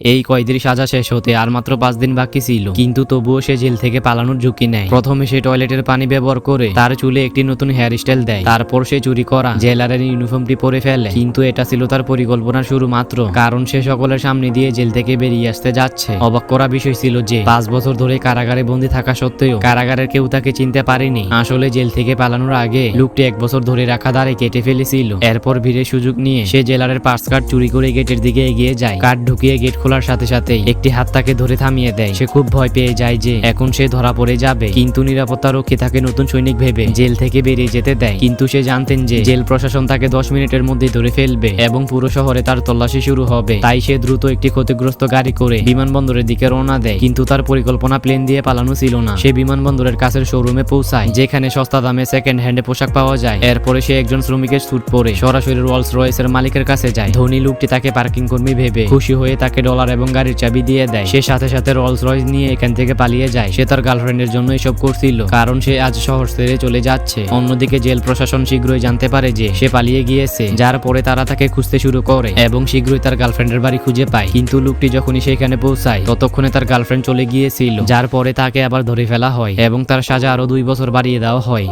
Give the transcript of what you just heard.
এই কয়েদির সাজা শেষ হতে আর মাত্র পাঁচ দিন বাকি ছিল। কিন্তু তবুও সে জেল থেকে পালানোর ঝুঁকি নেয়। প্রথমে সে টয়লেটের পানি ব্যবহার করে তার চুলে একটি নতুন হেয়ার স্টাইল দেয়। তারপর সে চুরি করা জেলারের ইউনিফর্মটি পরে ফেলে। কিন্তু এটা ছিল তার পরিকল্পনা শুরু মাত্র। কারণ সে সকলের সামনে দিয়ে জেল থেকে বেরিয়ে আসতে যাচ্ছে। অবাক করা বিষয় ছিল যে পাঁচ বছর ধরে কারাগারে বন্দী থাকা সত্ত্বেও কারাগারের কেউ তাকে চিনতে পারেনি। আসলে জেল থেকে পালানোর আগে লোকটি এক বছর ধরে রাখা দাঁড়ে কেটে ফেলেছিল। এরপর ভিড়ে সুযোগ নিয়ে সে জেলারের পার্স কার্ড চুরি করে গেটের দিকে এগিয়ে যায়। কার্ড ঢুকিয়ে গেট খোলার সাথে সাথেই একটি হাত তাকে ধরে থামিয়ে দেয়। সে খুব ভয় পেয়ে যায় যে, এখন সে ধরা পড়ে যাবে। কিন্তু নিরাপত্তা রক্ষী তাকে নতুন সৈনিক ভেবে জেল থেকে বেরিয়ে যেতে দেয়। কিন্তু সে জানতেন যে, জেল প্রশাসন তাকে দশ মিনিটের মধ্যে ধরে ফেলবে এবং পুরো শহরে তার তল্লাশি শুরু হবে। তাই সে দ্রুত একটি ক্ষতিগ্রস্ত গাড়ি করে বিমানবন্দরের দিকে রওনা দেয়। কিন্তু তার পরিকল্পনা প্লেন দিয়ে পালানো ছিল না। সে বিমানবন্দরের কাছের শোরুমে পৌঁছায়, যেখানে সস্তা দামে সেকেন্ড হ্যান্ডে পোশাক পাওয়া যায়। এরপরে সে একজন শ্রমিকের স্যুট পরে সরাসরি রোলস রয়েসের মালিকের কাছে যায়। ধনী লোকটি তাকে পার্কিং কর্মী ভেবে খুশি হয়ে তাকে ডলার এবং গাড়ির চাবি দিয়ে দেয়। সে সাথে সাথে রোলস রয়েস নিয়ে এখান থেকে পালিয়ে যায়। সে তার গার্লফ্রেন্ডের জন্য এসব করছিল, কারণ সে আজ শহর ছেড়ে চলে যাচ্ছে। অন্যদিকে জেল প্রশাসন শীঘ্রই জানতে পারে যে সে পালিয়ে গিয়েছে, যার পরে তারা তাকে খুঁজতে শুরু করে এবং শীঘ্রই তার গার্লফ্রেন্ডের বাড়ি খুঁজে পায়। কিন্তু লোকটি যখনই সেখানে পৌঁছায়, ততক্ষণে তার গার্লফ্রেন্ড চলে গিয়েছিল, যার পরে তাকে আবার ধরে ফেলা হয় এবং তার সাজা আরও দুই বছর বাড়িয়ে দেওয়া হয়।